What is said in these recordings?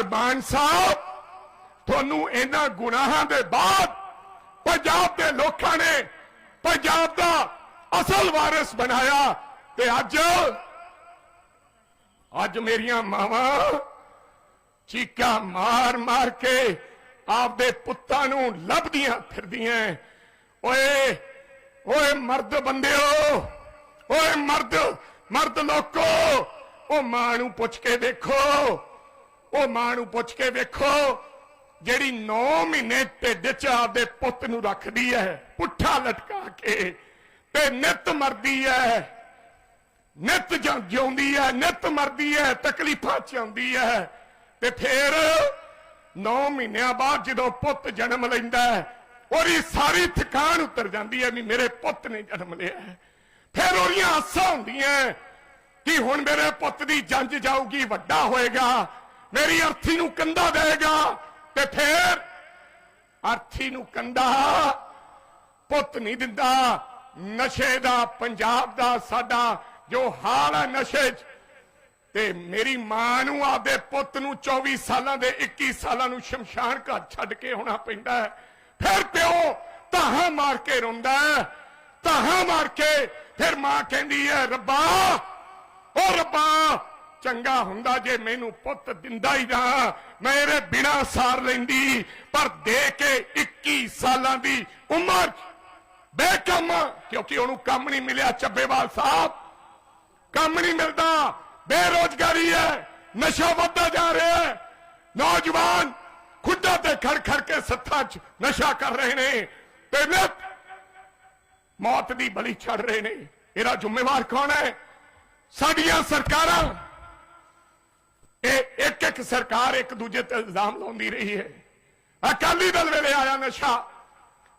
ਪਰ ਮਾਨ ਸਾਹਿਬ, ਤੁਹਾਨੂੰ ਇਹਨਾਂ ਗੁਨਾਹਾਂ ਦੇ ਬਾਅਦ ਪੰਜਾਬ ਦੇ ਲੋਕਾਂ ਨੇ ਪੰਜਾਬ ਦਾ ਅਸਲ ਵਾਰਿਸ ਬਣਾਇਆ ਤੇ ਅੱਜ ਅੱਜ ਮੇਰੀਆਂ ਮਾਵਾਂ ਚੀਕਾਂ ਮਾਰ ਮਾਰ ਕੇ ਆਪਦੇ ਪੁੱਤਾਂ ਨੂੰ ਲੱਭਦੀਆਂ ਫਿਰਦੀਆਂ ਓਏ ਓਏ ਮਰਦ ਬੰਦਿਓ, ਓਏ ਮਰਦ ਮਰਦ ਲੋਕੋ, ਉਹ ਮਾਂ ਨੂੰ ਪੁੱਛ ਕੇ ਦੇਖੋ। ਉਹ ਮਾਂ ਨੂੰ ਪੁੱਛ ਕੇ ਵੇਖੋ, ਜਿਹੜੀ 9 ਮਹੀਨੇ ਢਿੱਡ 'ਚ ਆਪਦੇ ਪੁੱਤ ਨੂੰ ਰੱਖਦੀ ਹੈ ਪੁੱਠਾ ਲਟਕਾ ਕੇ, ਤੇ ਨਿਤ ਮਰਦੀ ਹੈ ਨਿਤ ਜਾਂ ਜਿਉਂਦੀ ਹੈ ਨਿਤ ਮਰਦੀ ਹੈ ਤਕਲੀਫਾਂ ਚ ਆਉਂਦੀ ਹੈ ਤੇ ਫਿਰ 9 ਮਹੀਨਿਆਂ ਬਾਅਦ ਜਦੋਂ ਪੁੱਤ ਜਨਮ ਲੈਂਦਾ ਹੈ ਉਹਦੀ ਸਾਰੀ ਥਕਾਨ ਉਤਰ ਜਾਂਦੀ ਹੈ ਵੀ ਮੇਰੇ ਪੁੱਤ ਨੇ ਜਨਮ ਲਿਆ ਹੈ ਫਿਰ ਉਹਦੀਆਂ ਆਸਾਂ ਹੁੰਦੀਆਂ ਕਿ ਹੁਣ ਮੇਰੇ ਪੁੱਤ ਦੀ ਜੰਜ ਜਾਊਗੀ, ਵੱਡਾ ਹੋਏਗਾ ਮੇਰੀ ਅਰਥੀ ਨੂੰ ਕੰਦਾ ਦੇਗਾ ਤੇ ਫਿਰ ਅਰਥੀ ਨੂੰ ਕੰਦਾ ਪੁੱਤ ਨਹੀਂ ਦਿੰਦਾ। ਨਸ਼ੇ ਦਾ, ਪੰਜਾਬ ਦਾ, ਸਾਡਾ ਜੋ ਹਾਲ ਹੈ ਨਸ਼ੇ 'ਚ, ਤੇ ਮੇਰੀ ਮਾਂ ਨੂੰ ਆਪਦੇ ਪੁੱਤ ਨੂੰ 24 ਸਾਲਾਂ ਦੇ 21 ਸਾਲਾਂ ਨੂੰ ਸ਼ਮਸ਼ਾਨ ਘਾਟ ਛੱਡ ਕੇ ਹੋਣਾ ਪੈਂਦਾ ਹੈ। ਫਿਰ ਪਿਓ ਤਾਹਾਂ ਮਾਰ ਕੇ ਰੋਂਦਾ ਹੈ। ਤਾਹਾਂ ਮਾਰ ਕੇ ਫਿਰ ਮਾਂ ਕਹਿੰਦੀ ਹੈ, ਰੱਬਾ, ਓ ਰੱਬਾ ਚੰਗਾ ਹੁੰਦਾ ਜੇ ਮੈਨੂੰ ਪੁੱਤ ਦਿੰਦਾ ਹੀ ਨਾ। ਮੈਂ ਇਹਦੇ ਬਿਨਾ ਸਾਰ ਲੈਂਦੀ, ਪਰ ਦੇ ਕੇ 21 ਸਾਲਾਂ ਦੀ ਉਮਰ। 'ਚ ਕਿਉਂਕਿ ਉਹਨੂੰ ਕੰਮ ਨਹੀਂ ਮਿਲਿਆ ਚੱਬੇਵਾਲ ਸਾਹਿਬ। ਕੰਮ ਨਹੀਂ ਮਿਲਦਾ, ਬੇਰੋਜ਼ਗਾਰੀ ਹੈ, ਨਸ਼ਾ ਵੱਧਦਾ ਜਾ ਰਿਹਾ ਹੈ। ਨੌਜਵਾਨ ਖੁੱਡਾ ਤੇ ਖੜ ਖੜ ਕੇ ਸੱਥਾਂ 'ਚ ਨਸ਼ਾ ਕਰ ਰਹੇ ਨੇ। ਤੇ ਨਿਤ ਮੌਤ ਦੀ ਬਲੀ ਛੱਡ ਰਹੇ ਨੇ। ਇਹਦਾ ਜ਼ਿੰਮੇਵਾਰ ਕੌਣ ਹੈ? ਸਾਡੀਆਂ ਸਰਕਾਰਾਂ ਇਹ ਇੱਕ ਇੱਕ ਸਰਕਾਰ ਇੱਕ ਦੂਜੇ ਤੇ ਇਲਜ਼ਾਮ ਲਾਉਂਦੀ ਰਹੀ ਹੈ। ਅਕਾਲੀ ਦਲ ਵੇਲੇ ਆਇਆ ਨਸ਼ਾ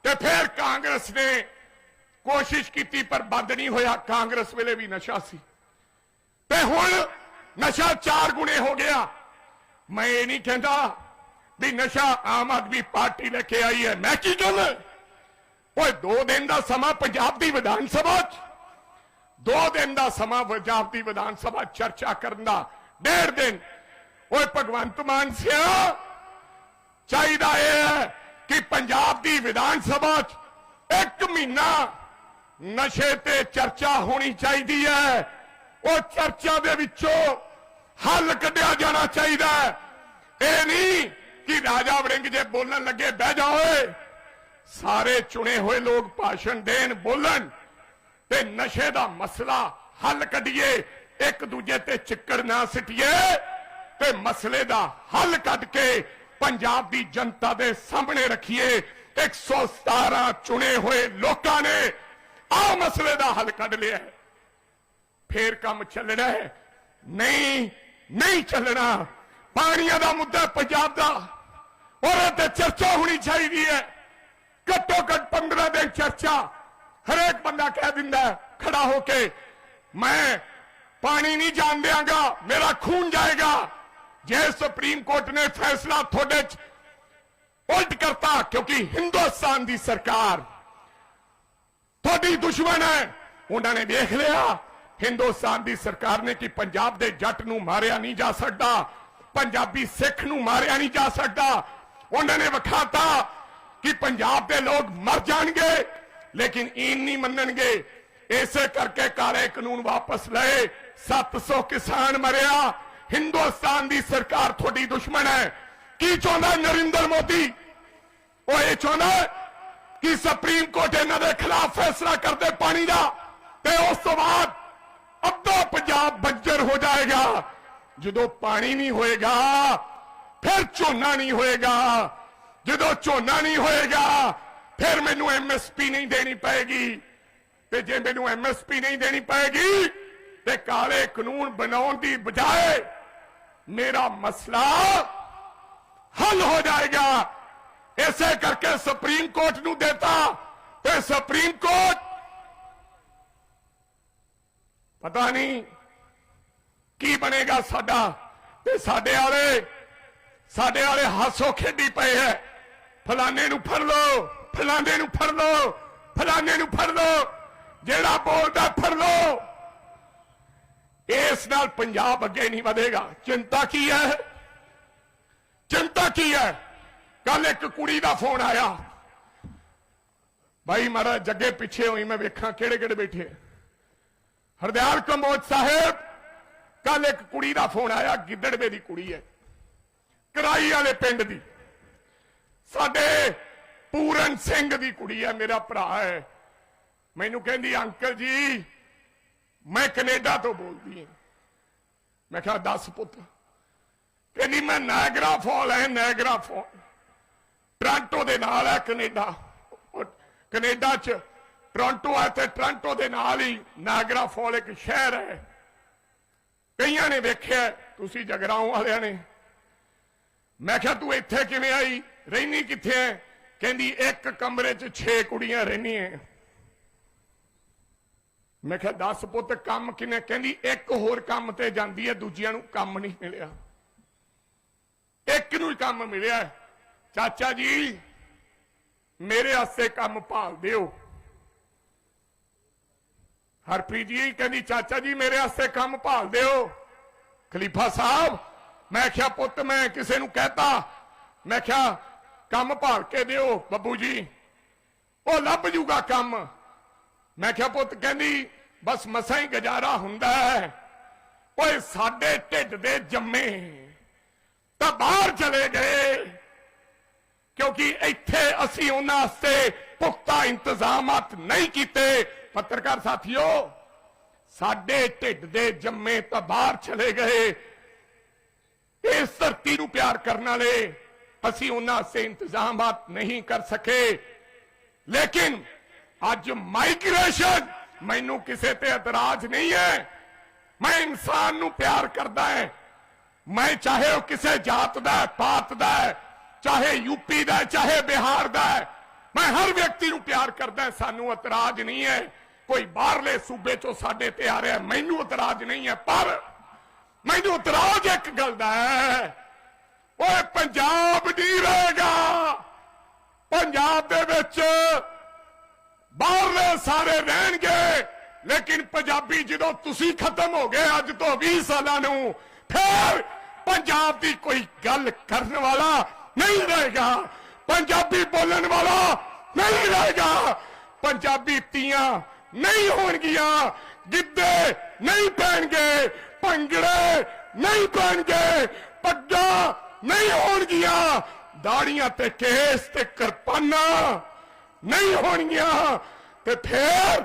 ਤੇ ਫਿਰ ਕਾਂਗਰਸ ਨੇ ਕੋਸ਼ਿਸ਼ ਕੀਤੀ ਪਰ ਬੰਦ ਨਹੀਂ ਹੋਇਆ। ਕਾਂਗਰਸ ਵੇਲੇ ਵੀ ਨਸ਼ਾ ਸੀ। ਤੇ ਹੁਣ ਨਸ਼ਾ ਚਾਰ ਗੁਣੇ ਹੋ ਗਿਆ। ਮੈਂ ਇਹ ਨਹੀਂ ਕਹਿੰਦਾ ਵੀ ਨਸ਼ਾ ਆਮ ਆਦਮੀ ਪਾਰਟੀ ਲੈ ਕੇ ਆਈ ਹੈ। ਮੈਂ ਕੀ ਕਹਿੰਦਾ ਓਏ, ਦੋ ਦਿਨ ਦਾ ਸਮਾਂ ਪੰਜਾਬ ਦੀ ਵਿਧਾਨ ਸਭਾ 'ਚ। ਦੋ ਦਿਨ ਦਾ ਸਮਾਂ ਪੰਜਾਬ ਦੀ ਵਿਧਾਨ ਸਭਾ ਚਰਚਾ ਕਰਨ ਦਾ। ਡੇਢ ਦਿਨ। ਓਏ ਭਗਵੰਤ ਮਾਨ ਸਿਆ ਚਾਹੀਦਾ ਇਹ ਹੈ ਕਿ ਪੰਜਾਬ ਦੀ ਵਿਧਾਨ ਸਭਾ 'ਚ ਇੱਕ ਮਹੀਨਾ ਨਸ਼ੇ ਤੇ ਚਰਚਾ ਹੋਣੀ ਚਾਹੀਦੀ ਹੈ। ਉਹ ਚਰਚਾ ਦੇ ਵਿੱਚੋਂ ਹੱਲ ਕੱਢਿਆ ਜਾਣਾ ਚਾਹੀਦਾ ਇਹ ਨਹੀਂ ਕਿ ਰਾਜਾ ਵੜਿੰਗ ਜੇ ਬੋਲਣ ਲੱਗੇ, ਬਹਿ ਜਾ ਓਏ। ਸਾਰੇ ਚੁਣੇ ਹੋਏ ਲੋਕ ਭਾਸ਼ਣ ਦੇਣ, ਬੋਲਣ। ਤੇ ਨਸ਼ੇ ਦਾ ਮਸਲਾ ਹੱਲ ਕੱਢੀਏ। ਇੱਕ ਦੂਜੇ ਤੇ ਚਿੱਕੜ ਨਾ ਸਿੱਟੀਏ ਤੇ ਮਸਲੇ ਦਾ ਹੱਲ ਕੱਢ ਕੇ ਪੰਜਾਬ ਦੀ ਜਨਤਾ ਦੇ ਸਾਹਮਣੇ ਰੱਖੀਏ। 117 ਚੁਣੇ ਹੋਏ ਲੋਕਾਂ ਨੇ ਆ ਮਸਲੇ ਦਾ ਹੱਲ ਕੱਢ ਲਿਆ ਹੈ। ਫੇਰ ਕੰਮ ਚੱਲਣਾ ਹੈ। ਨਹੀਂ ਨਹੀਂ ਚੱਲਣਾ। ਪਾਣੀਆਂ ਦਾ ਮੁੱਦਾ ਪੰਜਾਬ ਦਾ। ਉਹਦੇ ਤੇ ਚਰਚਾ ਹੋਣੀ ਚਾਹੀਦੀ ਹੈ। ਘੱਟੋ ਘੱਟ 15 ਦਿਨ ਚਰਚਾ ਹਰੇਕ ਬੰਦਾ ਕਹਿ ਦਿੰਦਾ ਖੜਾ ਹੋ ਕੇ, ਮੈਂ ਪਾਣੀ ਨਹੀਂ ਜਾਣ ਦਿਆਂਗਾ, ਮੇਰਾ ਖੂਨ ਜਾਏਗਾ। ਜੇ ਸੁਪਰੀਮ ਕੋਰਟ ਨੇ ਫੈਸਲਾ ਤੁਹਾਡੇ ਚ ਉਲਟ ਕਰਤਾ, ਕਿਉਂਕਿ ਹਿੰਦੁਸਤਾਨ ਦੀ ਸਰਕਾਰ ਤੁਹਾਡੀ ਦੁਸ਼ਮਣ ਹੈ। ਉਹਨਾਂ ਨੇ ਵੇਖ ਲਿਆ, ਹਿੰਦੁਸਤਾਨ ਦੀ ਸਰਕਾਰ ਨੇ ਕਿ ਪੰਜਾਬ ਦੇ ਜੱਟ ਨੂੰ ਮਾਰਿਆ ਨਹੀਂ ਜਾ ਸਕਦਾ, ਪੰਜਾਬੀ ਸਿੱਖ ਨੂੰ ਮਾਰਿਆ ਨਹੀਂ ਜਾ ਸਕਦਾ। ਉਹਨਾਂ ਨੇ ਵਿਖਾਤਾ ਕਿ ਪੰਜਾਬ ਦੇ ਲੋਕ ਮਰ ਜਾਣਗੇ, ਲੇਕਿਨ ਇਨ ਨਹੀਂ ਮੰਨਣਗੇ। ਇਸੇ ਕਰਕੇ ਕਾਲੇ ਕਾਨੂੰਨ ਵਾਪਸ ਲਏ 700 ਕਿਸਾਨ ਮਰਿਆ ਹਿੰਦੁਸਤਾਨ ਦੀ ਸਰਕਾਰ ਤੁਹਾਡੀ ਦੁਸ਼ਮਣ ਹੈ ਕੀ ਚਾਹੁੰਦਾ ਨਰਿੰਦਰ ਮੋਦੀ ਉਹ ਇਹ ਚਾਹੁੰਦਾ ਹੈ ਕਿ ਸੁਪਰੀਮ ਕੋਰਟ ਇਹਨਾਂ ਦੇ ਖਿਲਾਫ ਫੈਸਲਾ ਕਰਦੇ ਪਾਣੀ ਦਾ ਤੇ ਉਸ ਤੋਂ ਬਾਅਦ ਅੱਧਾ ਪੰਜਾਬ ਬੰਜਰ ਹੋ ਜਾਏਗਾ ਜਦੋਂ ਪਾਣੀ ਨਹੀਂ ਹੋਏਗਾ ਫਿਰ ਝੋਨਾ ਨਹੀਂ ਹੋਏਗਾ ਜਦੋਂ ਝੋਨਾ ਨਹੀਂ ਹੋਏਗਾ ਫਿਰ ਮੈਨੂੰ ਐਮਐਸਪੀ ਨਹੀਂ ਦੇਣੀ ਪਏਗੀ ਤੇ ਜੇ ਮੈਨੂੰ ਐਮਐਸਪੀ ਨਹੀਂ ਦੇਣੀ ਪਏਗੀ, ਤੇ ਕਾਲੇ ਕਾਨੂੰਨ ਬਣਾਉਣ ਦੀ ਬਜਾਏ ਮੇਰਾ ਮਸਲਾ ਹੱਲ ਹੋ ਜਾਏਗਾ। ਇਸੇ ਕਰਕੇ ਸੁਪਰੀਮ ਕੋਰਟ ਨੂੰ ਦੇਤਾ। ਤੇ ਸੁਪਰੀਮ ਕੋਰਟ ਪਤਾ ਨਹੀਂ ਕੀ ਬਣੇਗਾ ਸਾਡਾ। ਤੇ ਸਾਡੇ ਵਾਲੇ ਸਾਡੇ ਵਾਲੇ ਹਾਸੋ ਖੇਡੀ ਪਏ ਹੈ। ਫਲਾਣੇ ਨੂੰ ਫੜ ਲਓ, ਫਲਾਣੇ ਨੂੰ ਫੜ ਲਓ, ਫਲਾਣੇ ਨੂੰ ਫੜ ਲਓ। ਜਿਹੜਾ ਬੋਲਦਾ ਫੜ ਲਓ। ਇਸ ਨਾਲ ਪੰਜਾਬ ਅੱਗੇ ਨਹੀਂ ਵਧੇਗਾ। ਚਿੰਤਾ ਕੀ ਹੈ? ਚਿੰਤਾ ਕੀ ਹੈ? ਕੱਲ ਇੱਕ ਕੁੜੀ ਦਾ ਫੋਨ ਆਇਆ। ਭਾਈ ਮਾਰਾ ਜੱਗੇ ਪਿੱਛੇ ਹੋਈ, ਮੈਂ ਵੇਖਾਂ ਕਿਹੜੇ ਕਿਹੜੇ ਬੈਠੇ ਹਰਦਿਆਲ ਕੰਬੋਜ ਸਾਹਿਬ ਕੱਲ ਇੱਕ ਕੁੜੀ ਦਾ ਫੋਨ ਆਇਆ, ਗਿੱਦੜਵੇ ਦੀ ਕੁੜੀ ਹੈ। ਕਰਾਈ ਵਾਲੇ ਪਿੰਡ ਦੀ। ਸਾਡੇ ਪੂਰਨ ਸਿੰਘ ਦੀ ਕੁੜੀ ਹੈ, ਮੇਰਾ ਭਰਾ ਹੈ। ਮੈਨੂੰ ਕਹਿੰਦੀ, ਅੰਕਲ ਜੀ, ਮੈਂ ਕੈਨੇਡਾ ਤੋਂ ਬੋਲਦੀ ਹਾਂ। ਮੈਂ ਕਿਹਾ, ਦੱਸ ਪੁੱਤ, ਕਹਿੰਦੀ, ਮੈਂ ਨਾਇਗਰਾ ਫਾਲ ਹੈ ਨਾਇਗਰਾ ਫਾਲ। ਟ੍ਰਾਂਟੋ ਦੇ ਨਾਲ ਹੈ ਕੈਨੇਡਾ। ਉਹ ਕੈਨੇਡਾ ਚ ਟੋਰਾਂਟੋ ਹੈ ਤੇ ਟੋਰਾਂਟੋ ਦੇ ਨਾਲ ਹੀ ਨਾਇਗਰਾ ਫਾਲ ਇੱਕ ਸ਼ਹਿਰ ਹੈ। ਕਈਆਂ ਨੇ ਵੇਖਿਆ, ਤੁਸੀਂ ਜਗਰਾਉਂ ਵਾਲਿਆਂ ਨੇ। ਮੈਂ ਕਿਹਾ, ਤੂੰ ਇੱਥੇ ਕਿਵੇਂ ਆਈ? ਰਹਿਨੀ ਕਿੱਥੇ ਹੈ? ਕਹਿੰਦੀ, ਇੱਕ ਕਮਰੇ 'ਚ 6 ਕੁੜੀਆਂ ਰਹਿੰਦੀਆਂ। ਮੈਂ ਕਿਹਾ 10 ਪੁੱਤ, ਕੰਮ ਕਿਨੇ ਕਹਿੰਦੀ, ਇੱਕ ਹੋਰ ਕੰਮ ਤੇ ਜਾਂਦੀ ਹੈ, ਦੂਜਿਆਂ ਨੂੰ ਕੰਮ ਨਹੀਂ ਮਿਲਿਆ। ਇੱਕ ਨੂੰ ਹੀ ਕੰਮ ਮਿਲਿਆ ਚਾਚਾ ਜੀ, ਮੇਰੇ ਵਾਸਤੇ ਕੰਮ ਭਾਲ ਦਿਓ। ਹਰਪ੍ਰੀਤ ਜੀ ਕਹਿੰਦੀ, ਚਾਚਾ ਜੀ, ਮੇਰੇ ਆਸੇ ਕੰਮ ਭਾਲ ਦਿਓ। ਖਲੀਫਾ ਸਾਹਿਬ, ਮੈਂ ਕਿਹਾ, ਪੁੱਤ, ਮੈਂ ਕਿਸੇ ਨੂੰ ਕਹਤਾ। ਮੈਂ ਕਿਹਾ, ਕੰਮ ਭਾਲ ਕੇ ਦਿਓ, ਬੱਬੂ ਜੀ। ਉਹ ਲੱਭ ਜੂਗਾ ਕੰਮ। ਮੈਂ ਕਿਹਾ ਪੁੱਤ ਕਹਿੰਦੀ ਬਸ ਮਸਾਂ ਹੀ ਗੁਜ਼ਾਰਾ ਹੁੰਦਾ ਹੈ ਓਏ ਸਾਡੇ ਢਿੱਡ ਦੇ ਜੰਮੇ ਤਾਂ ਬਾਹਰ ਚਲੇ ਗਏ ਕਿਉਂਕਿ ਇੱਥੇ ਅਸੀਂ ਉਹਨਾਂ ਵਾਸਤੇ ਪੁਖਤਾ ਇੰਤਜ਼ਾਮਾਤ ਨਹੀਂ ਕੀਤੇ ਪੱਤਰਕਾਰ ਸਾਥੀਓ ਸਾਡੇ ਢਿੱਡ ਦੇ ਜੰਮੇ ਤਾਂ ਬਾਹਰ ਚਲੇ ਗਏ ਇਸ ਧਰਤੀ ਨੂੰ ਪਿਆਰ ਕਰਨ ਵਾਲੇ ਅਸੀਂ ਉਹਨਾਂ ਵਾਸਤੇ ਇੰਤਜ਼ਾਮਾਤ ਨਹੀਂ ਕਰ ਸਕੇ ਲੇਕਿਨ ਅੱਜ ਮਾਈਗ੍ਰੇਸ਼ਨ ਮੈਨੂੰ ਕਿਸੇ ਤੇ ਇਤਰਾਜ਼ ਨਹੀਂ ਹੈ। ਮੈਂ ਇਨਸਾਨ ਨੂੰ ਪਿਆਰ ਕਰਦਾ ਹਾਂ। ਮੈਂ ਚਾਹੇ ਉਹ ਕਿਸੇ ਜਾਤ ਦਾ ਪਾਤ ਦਾ ਚਾਹੇ ਯੂਪੀ ਦਾ ਚਾਹੇ ਬਿਹਾਰ ਦਾ ਮੈਂ ਹਰ ਵਿਅਕਤੀ ਨੂੰ ਪਿਆਰ ਕਰਦਾ ਸਾਨੂੰ ਇਤਰਾਜ਼ ਨਹੀਂ ਹੈ। ਕੋਈ ਬਾਹਰਲੇ ਸੂਬੇ ਚੋਂ ਸਾਡੇ ਤੇ ਆ ਰਿਹਾ ਮੈਨੂੰ ਇਤਰਾਜ਼ ਨਹੀਂ ਹੈ। ਪਰ ਮੈਨੂੰ ਇਤਰਾਜ਼ ਇੱਕ ਗੱਲ ਦਾ ਹੈ। ਓਏ, ਪੰਜਾਬ ਨਹੀਂ ਰਹੇਗਾ ਪੰਜਾਬ ਦੇ ਵਿੱਚ ਸਾਰੇ ਰਹਿਣਗੇ। ਲੇਕਿਨ ਪੰਜਾਬੀ ਜਦੋਂ ਤੁਸੀਂ ਖਤਮ ਹੋ ਗਏ ਅੱਜ ਤੋਂ 20 ਸਾਲਾਂ ਨੂੰ, ਫਿਰ ਪੰਜਾਬ ਦੀ ਕੋਈ ਗੱਲ ਕਰਨ ਵਾਲਾ ਨਹੀਂ ਰਹੇਗਾ। ਪੰਜਾਬੀ ਬੋਲਣ ਵਾਲਾ ਨਹੀਂ ਰਹੇਗਾ। ਪੰਜਾਬੀ ਤੀਆਂ ਨਹੀਂ ਹੋਣਗੀਆਂ, ਗਿੱਧੇ ਨਹੀਂ ਪੈਣਗੇ, ਭੰਗੜੇ ਨਹੀਂ ਪੈਣਗੇ, ਪੱਗਾਂ ਨਹੀਂ ਹੋਣਗੀਆਂ। ਦਾੜੀਆਂ ਤੇ ਕੇਸ ਤੇ ਕਿਰਪਾਨਾਂ ਨਹੀਂ ਹੋਣਗੀਆਂ। ਤੇ ਫੇਰ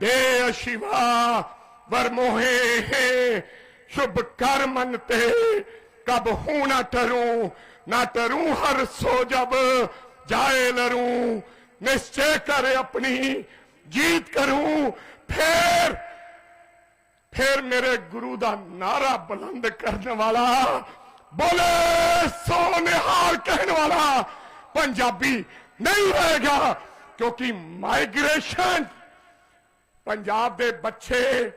ਦੇ ਸ਼ਿਵਾ ਵਰਮੋਹੇ ਸ਼ੁਭ ਕਰਮਨ ਤੇ ਕਬ ਹੂੰ ਨਾ ਟਰੂ ਨਾ ਟਰੂ ਹਰ ਸੋ ਜਬ ਜਾਏ ਲਰੂ ਨਿਸ਼ਚੈ ਕਰ ਆਪਣੀ ਜੀਤ ਕਰੂੰ ਫੇਰ ਫਿਰ ਮੇਰੇ ਗੁਰੂ ਦਾ ਨਾਰਾ ਬੁਲੰਦ ਕਰਨ ਵਾਲਾ ਬੋਲੇ ਸੋ ਨਿਹਾਲ ਕਹਿਣ ਵਾਲਾ ਪੰਜਾਬੀ ਨਹੀਂ ਰਹੇਗਾ ਕਿਉਂਕਿ ਮਾਈਗ੍ਰੇਸ਼ਨ ਪੰਜਾਬ ਦੇ ਬੱਚੇ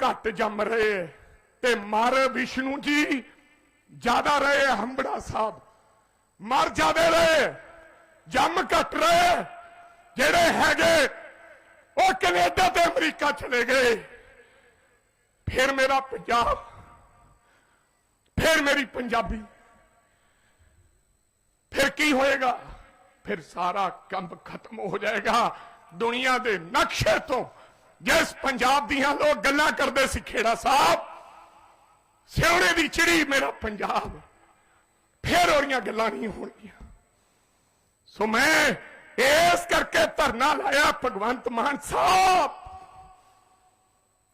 ਘੱਟ ਜੰਮ ਰਹੇ ਤੇ ਮਰ ਵਿਸ਼ਨੂੰ ਜੀ ਜ਼ਿਆਦਾ ਰਹੇ ਹੰਬੜਾ ਸਾਹਿਬ। ਮਰ ਜ਼ਿਆਦੇ ਰਹੇ ਜੰਮ ਘੱਟ ਰਹੇ ਜਿਹੜੇ ਹੈਗੇ, ਉਹ ਕੈਨੇਡਾ ਤੇ ਅਮਰੀਕਾ ਚਲੇ ਗਏ। ਫਿਰ ਮੇਰਾ ਪੰਜਾਬ, ਫਿਰ ਮੇਰੀ ਪੰਜਾਬੀ। ਫਿਰ ਕੀ ਹੋਏਗਾ? ਫਿਰ ਸਾਰਾ ਕੰਮ ਖਤਮ ਹੋ ਜਾਏਗਾ ਦੁਨੀਆ ਦੇ ਨਕਸ਼ੇ ਤੋਂ ਜਿਸ ਪੰਜਾਬ ਦੀਆਂ ਲੋਕ ਗੱਲਾਂ ਕਰਦੇ ਸੀ ਖੇੜਾ ਸਾਹਿਬ ਸਿਉਣੇ ਦੀ ਚਿੜੀ ਮੇਰਾ ਪੰਜਾਬ ਫਿਰ ਉਹਦੀਆਂ ਗੱਲਾਂ ਨਹੀਂ ਹੋਣਗੀਆਂ ਸੋ ਮੈਂ ਇਸ ਕਰਕੇ ਧਰਨਾ ਲਾਇਆ ਭਗਵੰਤ ਮਾਨ ਸਾਹਿਬ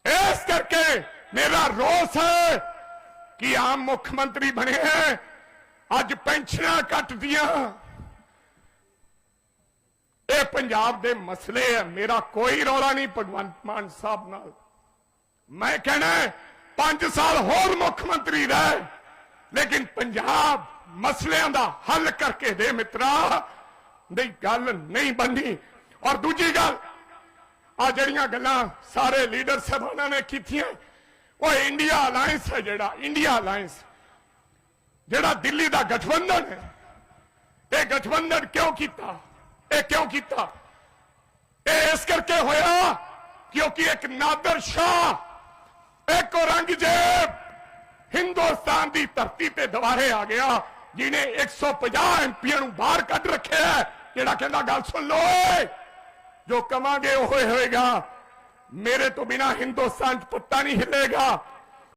ਇਸ ਕਰਕੇ ਮੇਰਾ ਰੋਸ ਹੈ ਕਿ ਆਮ ਮੁੱਖ ਮੰਤਰੀ ਬਣੇ ਹੈ ਅੱਜ ਪੈਨਸ਼ਨਾਂ ਕੱਟਦੀਆਂ ਇਹ ਪੰਜਾਬ ਦੇ ਮਸਲੇ ਹੈ, ਮੇਰਾ ਕੋਈ ਰੌਲਾ ਨਹੀਂ ਭਗਵੰਤ ਮਾਨ ਸਾਹਿਬ ਨਾਲ। ਮੈਂ ਕਹਿਣਾ 5 ਸਾਲ ਹੋਰ ਮੁੱਖ ਮੰਤਰੀ ਰਹਿ, ਲੇਕਿਨ ਪੰਜਾਬ ਮਸਲਿਆਂ ਦਾ ਹੱਲ ਕਰਕੇ ਦੇ ਮਿੱਤਰਾ, ਨਹੀਂ, ਗੱਲ ਨਹੀਂ ਬੰਦੀ ਔਰ ਦੂਜੀ ਗੱਲ ਆ ਜਿਹੜੀਆਂ ਗੱਲਾਂ ਸਾਰੇ ਲੀਡਰ ਸਾਹਿਬਾਨਾਂ ਨੇ ਕੀਤੀਆਂ, ਉਹ ਇੰਡੀਆ ਅਲਾਈਅੰਸ ਹੈ ਜਿਹੜਾ, ਇੰਡੀਆ ਅਲਾਈਅੰਸ ਜਿਹੜਾ ਦਿੱਲੀ ਦਾ ਗਠਬੰਧਨ ਹੈ, ਇਹ ਗਠਬੰਧਨ ਕਿਉਂ ਕੀਤਾ? ਇਹ ਕਿਉਂ ਕੀਤਾ? ਇਹ ਇਸ ਕਰਕੇ ਹੋਇਆ ਕਿਉਂਕਿ ਇੱਕ ਨਾਦਰ ਸ਼ਾਹ, ਇੱਕ ਔਰੰਗਜ਼ੇਬ ਹਿੰਦੁਸਤਾਨ ਦੀ ਧਰਤੀ ਤੇ ਦੁਬਾਰੇ ਆ ਗਿਆ, ਜਿਹਨੇ 150 ਐਮਪੀਆਂ ਨੂੰ ਬਾਹਰ ਕੱਢ ਰੱਖਿਆ ਜਿਹੜਾ ਕਹਿੰਦਾ, ਗੱਲ ਸੁਣ ਲਓ, ਜੋ ਕਵਾਂਗੇ ਉਹ ਹੋਏਗਾ। ਮੇਰੇ ਤੋਂ ਬਿਨਾ ਹਿੰਦੁਸਤਾਨ ਚ ਪੱਤਾ ਨਹੀਂ ਹਿੱਲੇਗਾ।